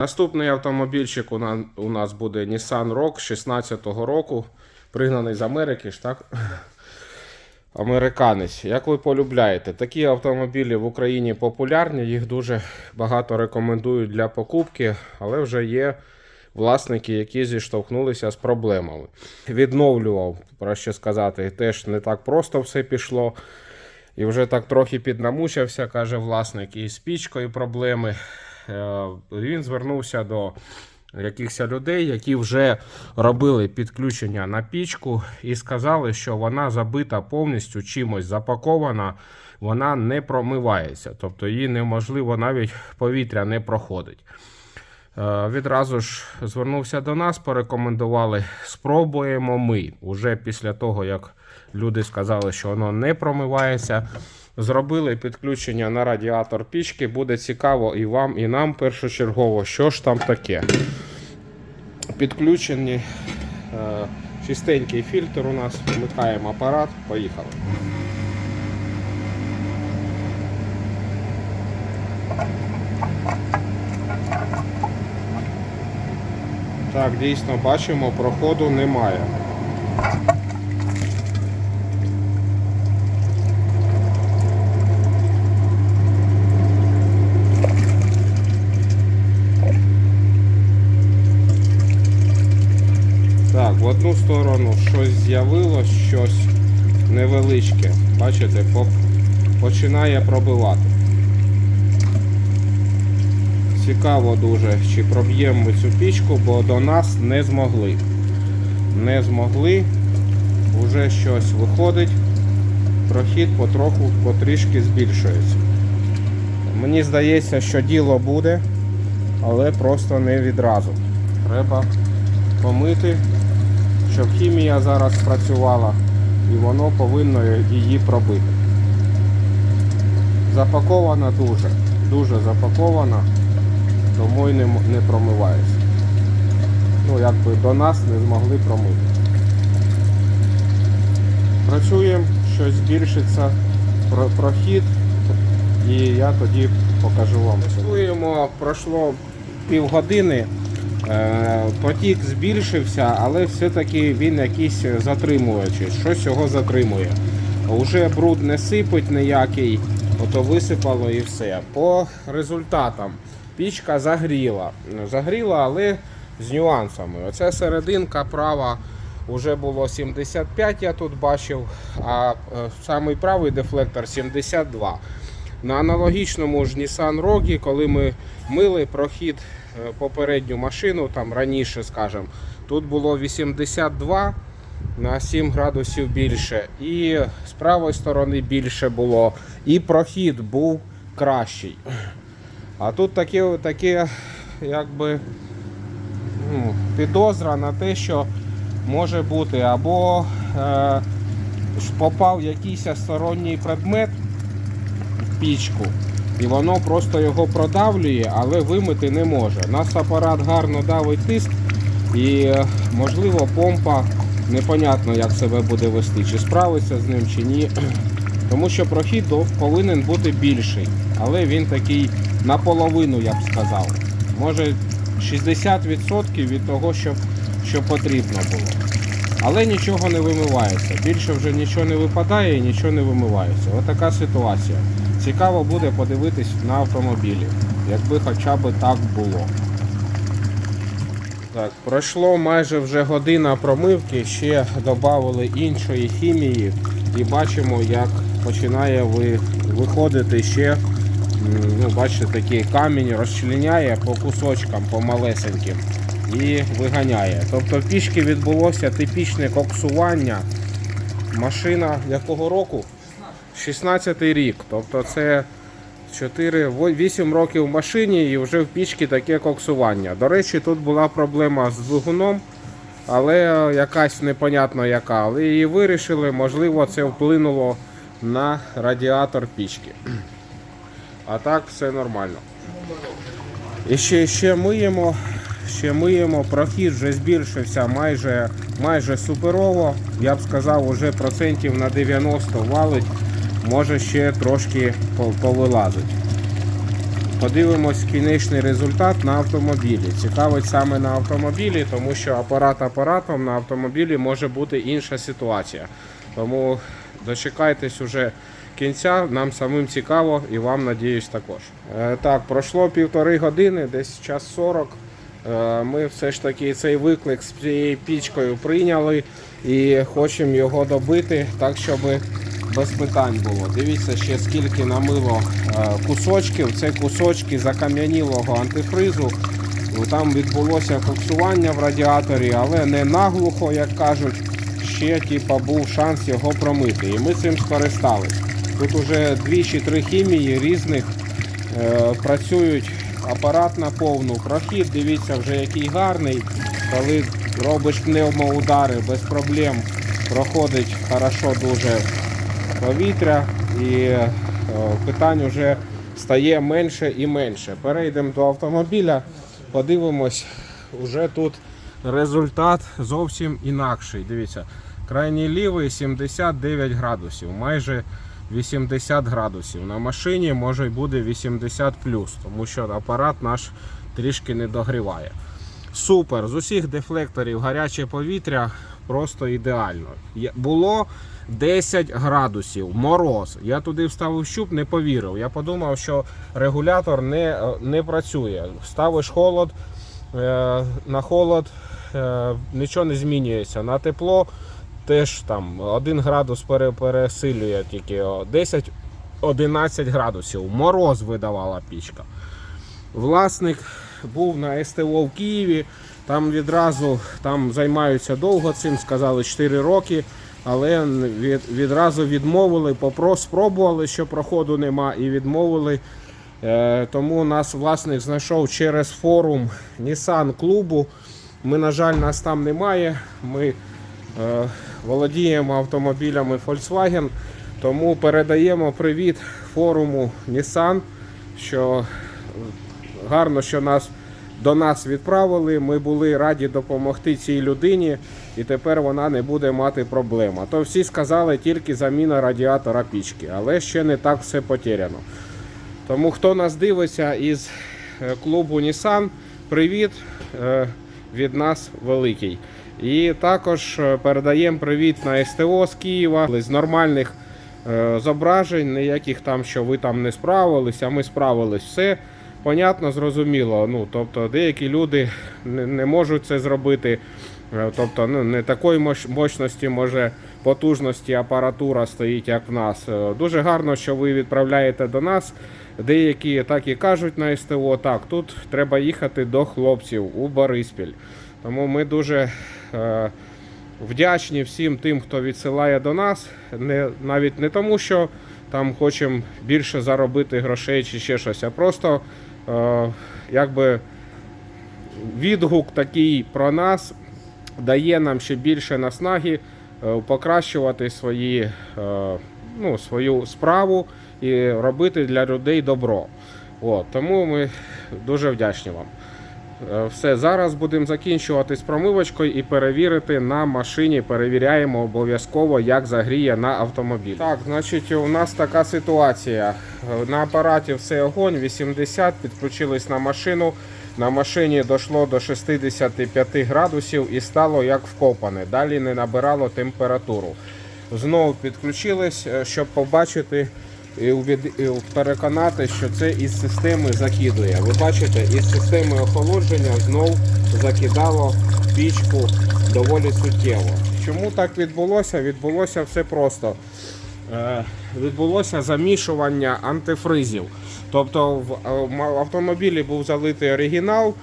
Наступний автомобільчик у нас, буде Nissan Rogue 16-го року, пригнаний з Америки ж так? Американець. Як ви полюбляєте, такі автомобілі в Україні популярні, їх дуже багато рекомендують для покупки, але вже є власники, які зіштовхнулися з проблемами. Відновлював, про що сказати, теж не так просто все пішло. І вже так трохи піднамучився, каже власник, і з пічкою проблеми. Е, Він звернувся до якихось людей, які вже робили підключення на пічку, і сказали, що вона забита повністю чимось запакована, вона не промивається, тобто її неможливо навіть повітря не проходить. Е, Відразу ж звернувся до нас, порекомендували, спробуємо ми. Уже після того, як люди сказали, що воно не промивається, зробили підключення на радіатор пічки. Буде цікаво і вам, і нам першочергово, що ж там таке. Підключені е, чистенький фільтр у нас, вмикаємо апарат, поїхали. Так, дійсно бачимо, проходу немає. Так, в одну сторону щось з'явилось, щось невеличке. Бачите, починає пробивати. Цікаво дуже, чи проб'ємо ми цю пічку, бо до нас не змогли. Не змогли. Уже щось виходить. Прохід потроху потрішки збільшується. Мені здається, що діло буде, але просто не відразу. Треба помити, щоб хімія зараз спрацювала і воно повинно її пробити. Запакована дуже, дуже запакована тому й не, не промивається. Ну, якби до нас не змогли промити. Працюємо, щось збільшиться про- прохід, і я тоді покажу вам. Працюємо, пройшло півгодини, потік збільшився, але все-таки він якийсь затримуючий, щось його затримує. Уже бруд не сипить ніякий, ото висипало і все. По результатам пічка загріла. Загріла, але з нюансами. Оця серединка права вже було 75, я тут бачив, а е, самий правий дефлектор 72. На аналогічному ж Nissan Rogue, коли ми мили прохід е, попередню машину, там раніше, скажімо, тут було 82 на 7 градусів більше, і з правої сторони більше було, і прохід був кращий. А тут таке, таке якби ну, підозра на те, що може бути. Або е, попав якийсь сторонній предмет пічку, і воно просто його продавлює, але вимити не може. Нас апарат гарно давить тиск, і е, можливо помпа непонятно як себе буде вести, чи справиться з ним, чи ні. Тому що прохід повинен бути більший, але він такий наполовину, я б сказав. Може 60% від того, що, що потрібно було. Але нічого не вимивається. Більше вже нічого не випадає і нічого не вимивається. Ось така ситуація. Цікаво буде подивитись на автомобілі, якби хоча б так було. Так, пройшло майже вже година промивки, ще додали іншої хімії і бачимо, як починає ви- виходити ще, ну, бачите, такий камінь розчленяє по кусочкам, по малесеньким і виганяє. Тобто в пічки відбулося типічне коксування. Машина якого року? 16 рік. Тобто це 4, 8 років в машині і вже в пічці таке коксування. До речі, тут була проблема з двигуном, але якась непонятно яка. Але її вирішили, можливо, це вплинуло на радіатор пічки. А так все нормально. І ще, ще миємо, ще миємо, прохід вже збільшився майже, майже суперово. Я б сказав, уже процентів на 90 валить, може ще трошки по- повилазить. Подивимось кінечний результат на автомобілі. Цікавить саме на автомобілі, тому що апарат апаратом на автомобілі може бути інша ситуація. Тому дочекайтесь уже кінця, нам самим цікаво і вам надіюсь також. Е, так, пройшло півтори години, десь час 40. Е, Ми все ж таки цей виклик з цією пічкою прийняли і хочемо його добити так, щоб без питань було. Дивіться ще скільки намило е, кусочків. Це кусочки закам'янілого антифризу. Ну, Там відбулося коксування в радіаторі, але не наглухо, як кажуть. Ще типа, був шанс його промити. І ми цим скористались. Тут уже дві чи три хімії різних е, працюють апарат на повну. Прохід, дивіться, вже який гарний. Коли робиш пневмоудари без проблем, проходить хорошо дуже повітря і е, питань вже стає менше і менше. Перейдемо до автомобіля, подивимось, уже тут результат зовсім інакший. Дивіться, крайній лівий 79 градусів, майже 80 градусів. На машині може й буде 80 тому що апарат наш трішки не догріває. Супер! З усіх дефлекторів гаряче повітря просто ідеально. Було 10 градусів, мороз. Я туди вставив щуп, не повірив. Я подумав, що регулятор не, е, не працює. Ставиш холод, е, на холод е, нічого не змінюється. На тепло теж там 1 градус пере, пересилює тільки 10-11 градусів. Мороз видавала пічка. Власник був на СТО в Києві. Там відразу там займаються довго цим, сказали 4 роки, але від, відразу відмовили, попро, спробували, що проходу нема, і відмовили. Е, тому нас власник знайшов через форум Nissan клубу. Ми, на жаль, нас там немає. Ми е, володіємо автомобілями Volkswagen, тому передаємо привіт форуму Nissan, що гарно, що нас до нас відправили. Ми були раді допомогти цій людині, і тепер вона не буде мати проблем. А то всі сказали тільки заміна радіатора пічки, але ще не так все потеряно. Тому хто нас дивиться із е, клубу Nissan, привіт е, від нас великий. І також е, передаємо привіт на СТО з Києва з нормальних зображень, ніяких там, що ви там не справились, а ми справились. Все понятно, зрозуміло. Ну, тобто деякі люди не, не можуть це зробити. Е, Тобто ну, не такої мощності, може, потужності апаратура стоїть, як в нас. Е, Дуже гарно, що ви відправляєте до нас. Деякі так і кажуть на СТО, так, тут треба їхати до хлопців у Бориспіль. Тому ми дуже е, вдячні всім тим, хто відсилає до нас. Не, навіть не тому, що там хочемо більше заробити грошей чи ще щось, а просто якби відгук такий про нас дає нам ще більше наснаги е, покращувати свої, е, ну, свою справу і робити для людей добро. От, тому ми дуже вдячні вам. Е, Все, зараз будемо закінчувати з промивочкою і перевірити на машині. Перевіряємо обов'язково, як загріє на автомобіль. Так, значить, у нас така ситуація. На апараті все огонь, 80, підключились на машину. На машині дійшло до 65 градусів і стало як вкопане. Далі не набирало температуру. Знову підключились, е, щоб побачити переконати, що це із системи закидує. Ви бачите, із системи охолодження знов закидало пічку доволі суттєво. Чому так відбулося? Відбулося все просто. Е, Відбулося замішування антифризів. Тобто в е, автомобілі був залитий оригінал,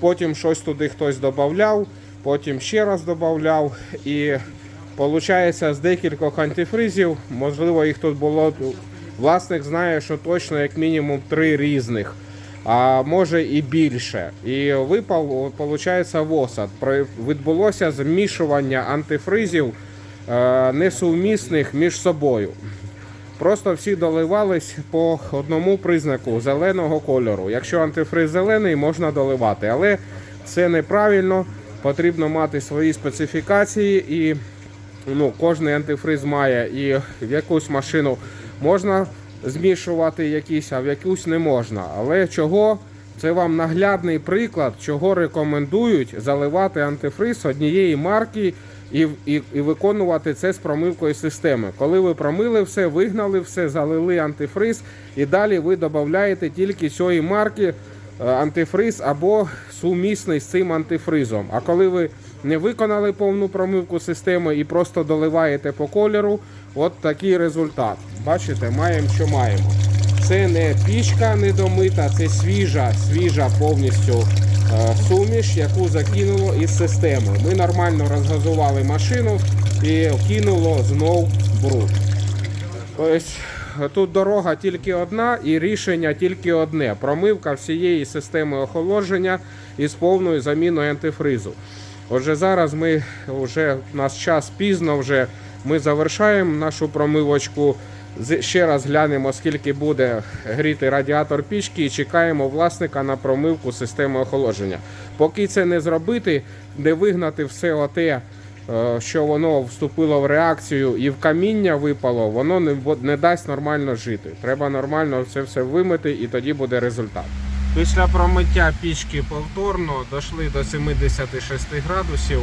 потім щось туди хтось додавав, потім ще раз додавав. І виходить, з декількох антифризів, можливо, їх тут було. Власник знає, що точно як мінімум три різних, а може і більше. І випав, виходить, осад. Відбулося змішування антифризів е, несумісних між собою. Просто всі доливались по одному признаку зеленого кольору. Якщо антифриз зелений, можна доливати, але це неправильно. Потрібно мати свої специфікації, і ну, кожний антифриз має і в якусь машину можна змішувати якісь, а в якусь не можна. Але чого? Це вам наглядний приклад, чого рекомендують заливати антифриз однієї марки і, і, і виконувати це з промивкою системи. Коли ви промили все, вигнали все, залили антифриз, і далі ви додаєте тільки цієї марки е, антифриз або сумісний з цим антифризом. А коли ви не виконали повну промивку системи і просто доливаєте по кольору, от такий результат. Бачите, маємо, що маємо. Це не пічка недомита, це свіжа, свіжа повністю е, суміш, яку закинуло із системи. Ми нормально розгазували машину і кинуло знов бруд. Ось тут дорога тільки одна і рішення тільки одне: промивка всієї системи охолодження із повною заміною антифризу. Отже, зараз ми вже у нас час пізно. Вже ми завершаємо нашу промивочку. Ще раз глянемо, скільки буде гріти радіатор пічки, і чекаємо власника на промивку системи охолодження. Поки це не зробити, не вигнати все оте, е, що воно вступило в реакцію і в каміння випало, воно не, не дасть нормально жити. Треба нормально це все вимити, і тоді буде результат. Після промиття пічки повторно дійшли до 76 градусів.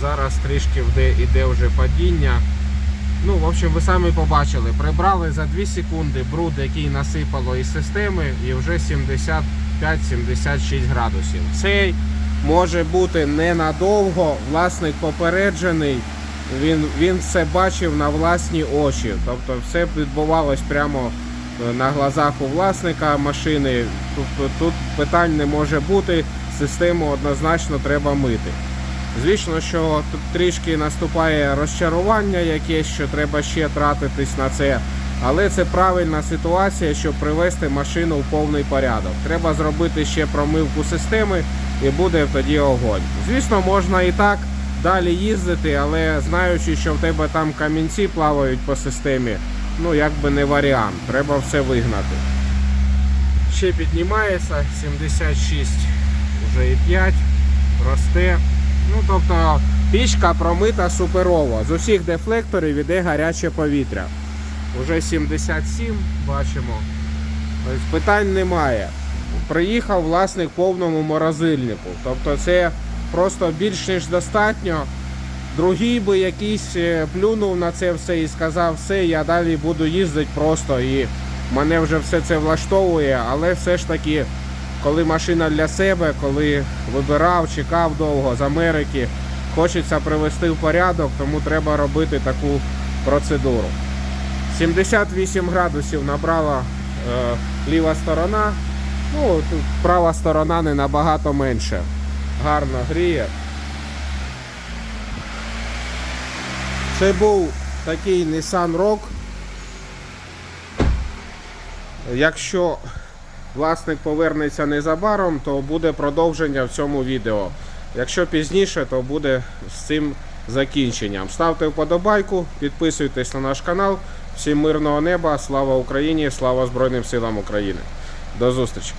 Зараз трішки йде, вже падіння. Ну, в общем, ви самі побачили, прибрали за 2 секунди бруд, який насипало із системи, і вже 75-76 градусів. Цей може бути ненадовго. Власник попереджений. Він, він все бачив на власні очі. Тобто все відбувалось прямо е, на глазах у власника машини. Тут, тут питань не може бути. Систему однозначно треба мити. Звісно, що тут трішки наступає розчарування якесь, що треба ще тратитись на це. Але це правильна ситуація, щоб привести машину в повний порядок. Треба зробити ще промивку системи і буде тоді огонь. Звісно, можна і так далі їздити, але знаючи, що в тебе там камінці плавають по системі, ну якби не варіант. Треба все вигнати. Ще піднімається 76 вже і 5 росте. Ну, тобто пічка промита суперово. З усіх дефлекторів іде гаряче повітря. Уже 77, бачимо. Тобто питань немає. Приїхав власник повному морозильнику. Тобто це просто більш ніж достатньо. Другий би якийсь е, плюнув на це все і сказав, все, я далі буду їздити просто і мене вже все це влаштовує, але все ж таки коли машина для себе, коли вибирав, чекав довго з Америки, хочеться привести в порядок, тому треба робити таку процедуру. 78 градусів набрала е, ліва сторона. Ну, тут права сторона не набагато менше. Гарно гріє. Це був такий Nissan Rogue. Якщо власник повернеться незабаром, то буде продовження в цьому відео. Якщо пізніше, то буде з цим закінченням. Ставте вподобайку, підписуйтесь на наш канал. Всім мирного неба, слава Україні, слава Збройним силам України. До зустрічі!